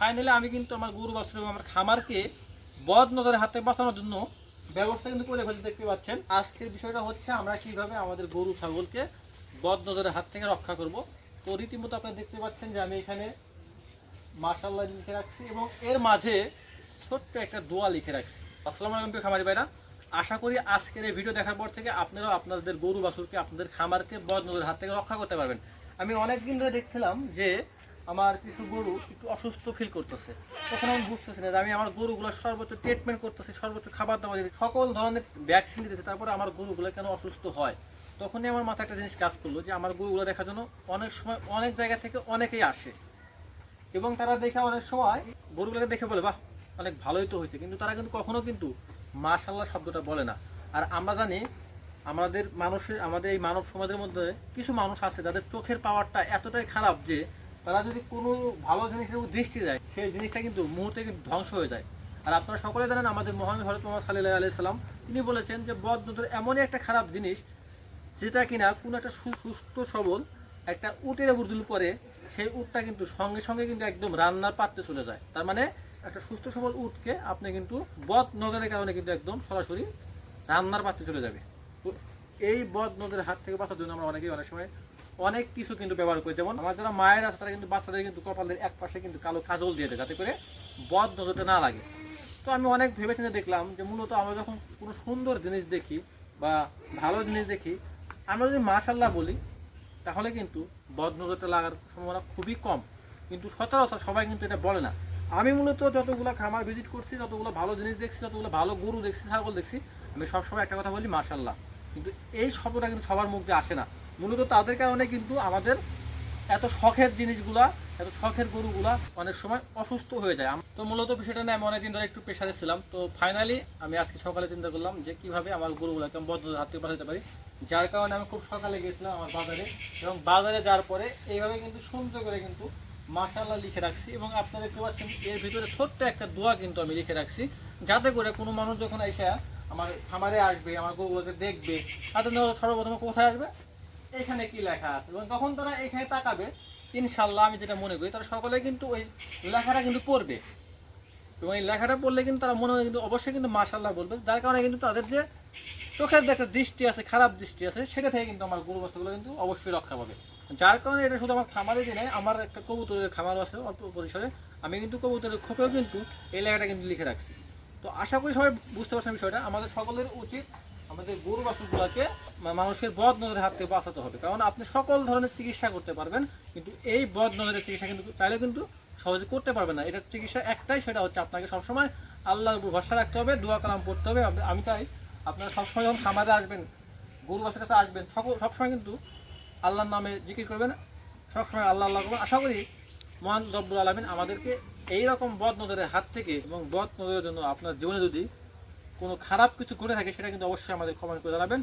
Finally আমি কিন্তু আমার গরু বাছুর এবং আমার খামারকে বদ নজরের হাতে বাঁচানোর জন্য ব্যবস্থা কিন্তু করে ফেলতে দেখতে পাচ্ছেন। আজকের বিষয়টা হচ্ছে আমরা কীভাবে আমাদের গরু ছাগলকে বদ নজরের হাত থেকে রক্ষা করব। তো রীতিমতো আপনারা দেখতে পাচ্ছেন যে আমি এখানে মার্শাল্লাহ লিখে রাখছি এবং এর মাঝে ছোট্ট একটা দোয়া লিখে রাখছি। আসসালামু আলাইকুম খামারি ভাইরা, আশা করি আজকের এই ভিডিও দেখার পর থেকে আপনারাও আপনাদের গরু বাছুরকে, আপনাদের খামারকে বদ নজরের হাত থেকে রক্ষা করতে পারবেন। আমি অনেক দিন ধরে দেখছিলাম যে আমার কিছু গরু একটু অসুস্থ ফিল করতেছে। তখন আমি বুঝতেছি না যে আমি আমার গরুগুলো সর্বোচ্চ ট্রিটমেন্ট করতেছি, সর্বোচ্চ খাবার দাবার দিচ্ছি সকল ধরনের ভ্যাকসিন দিতেছি, তারপরে আমার গরুগুলো কেন অসুস্থ হয়? তখনই আমার মাথায় একটা জিনিস কাজ করল যে আমার গরুগুলো দেখার জন্য অনেক সময় অনেক জায়গা থেকে অনেকেই আসে। এবং তারা দেখে অনেক সময় গরুগুলোকে দেখে বলে, বাহ, অনেক ভালোই তো হয়েছে। কিন্তু তারা কিন্তু কখনো কিন্তু মাশাল্লাহ শব্দটা বলে না। আর আমরা জানি আমাদের মানুষের, আমাদের এই মানব সমাজের মধ্যে কিছু মানুষ আছে যাদের চোখের পাওয়ারটা এতটাই খারাপ যে তারা যদি কোনো ভালো জিনিসের উপর দৃষ্টি দেয়, সেই জিনিসটা কিন্তু মুহূর্তে কিন্তু ধ্বংস হয়ে যায়। আর আপনারা সকলে জানেন, আমাদের মহান হরত মোহাম্মদ সাল্লাহ আলাইসাল্লাম তিনি বলেছেন যে বদ নজর এমনই একটা খারাপ জিনিস, যেটা কিনা কোনো একটা সুস্থ সবল একটা উটের উপর দিল পরে, সেই উটটা কিন্তু সঙ্গে সঙ্গে কিন্তু একদম রান্নার পাত্রে চলে যায়। তার মানে একটা সুস্থ সবল উটকে আপনি কিন্তু বদ নজরের কারণে কিন্তু একদম সরাসরি রান্নার পাত্রে চলে যাবে। তো এই বদ নজরের হাত থেকে বাঁচার জন্য আমরা অনেকেই অনেক সময় অনেক কিছু কিন্তু ব্যবহার করি। যেমন আমার যারা মায়ের আছে, তারা কিন্তু বাচ্চাদের কিন্তু কপালের এক পাশে কিন্তু কালো কাজল দিয়ে দেয়, যাতে করে বদ নজরতে না লাগে। তো আমি অনেক ভেবে চিন্তে দেখলাম যে মূলত আমরা যখন কোনো সুন্দর জিনিস দেখি বা ভালো জিনিস দেখি, আমরা যদি মাশাল্লাহ বলি, তাহলে কিন্তু বদ নজরটা লাগার সম্ভাবনা খুবই কম। কিন্তু সচরাচর সবাই কিন্তু এটা বলে না। আমি মূলত যতগুলো খামার ভিজিট করছি, যতগুলো ভালো জিনিস দেখছি, যতগুলো ভালো গরু দেখছি, ছাগল দেখছি, আমি সবসময় একটা কথা বলি মাশাল্লাহ কিন্তু এই শব্দটা কিন্তু সবার মুখে আসে না। মূলত তাদের কারণে কিন্তু আমাদের এত শখের জিনিসগুলা, এত শখের গরুগুলা অনেক সময় অসুস্থ হয়ে যায়। তো মূলত বিষয়টা নিয়ে আমি অনেকদিন ধরে একটু প্রেশারে ছিলাম। তো ফাইনালি আমি আজকে সকালে চিন্তা করলাম যে কীভাবে আমার গরুগুলোকে আমি বদ্ধ হাত বাঁচাতে পারি। যার কারণে আমি খুব সকালে গেছিলাম আমার বাজারে এবং বাজারে যাওয়ার পরে এইভাবে কিন্তু সুন্দর করে কিন্তু মাশাল্লাহ লিখে রাখছি এবং আপনারা দেখতে পাচ্ছেন এর ভিতরে ছোট্ট একটা দোয়া কিন্তু আমি লিখে রাখছি। যাতে করে কোনো মানুষ যখন এসে আমার খামারে আসবে, আমার গরুগুলোকে দেখবে, তাদের সর্বপ্রথমে কোথায় আসবে? এখানে কি লেখা আছে? এবং তখন তারা এখানে তাকাবে? ইনশাল্লাহ আমি যেটা মনে করি, তারা সকলে কিন্তু ওই লেখাটা কিন্তু পড়বে। এবং এই লেখাটা পড়লে কিন্তু তারা মনে হয় কিন্তু অবশ্যই কিন্তু মাশাল্লাহ বলবে। যার কারণে কিন্তু তাদের যে চোখের যে একটা দৃষ্টি আছে, খারাপ দৃষ্টি আছে, সেটা থেকে কিন্তু আমার গরু বাচ্চাগুলো কিন্তু অবশ্যই রক্ষা পাবে। যার কারণে এটা শুধু আমার খামারে যে আমার একটা কবুতরের খামার আছে অল্প পরিসরে। আমি কিন্তু কবুতরের খোপেও কিন্তু এই লেখাটা কিন্তু লিখে রাখছি। তো আশা করি সবাই বুঝতে পারছেন বিষয়টা। আমাদের সকলের উচিত আমাদের গরু বাছুরগুলোকে মানুষের বদ নজরের হাত থেকে বাঁচাতে হবে। কারণ আপনি সকল ধরনের চিকিৎসা করতে পারবেন, কিন্তু এই বদ নজরের চিকিৎসা কিন্তু চাইলে কিন্তু সহজে করতে পারবেন না। এটার চিকিৎসা একটাই, সেটা হচ্ছে আপনাকে সবসময় আল্লাহর উপর ভরসা রাখতে হবে, দোয়া কালাম পড়তে হবে। আমি- চাই আপনারা সবসময় যখন খামারে আসবেন, গরু বাছুর কাছে আসবেন, সকল সবসময় কিন্তু আল্লাহর নামে জিকির করবেন, সবসময় আল্লাহ আল্লাহ করবেন। আশা করি মহান রব্বুল আলমিন আমাদেরকে এই রকম বদ নজরের হাত থেকে এবং বদ নজরের জন্য আপনার জীবনে যদি কোনো খারাপ কিছু করে থাকে সেটা কিন্তু অবশ্যই আমাদের কমেন্ট করে জানাবেন।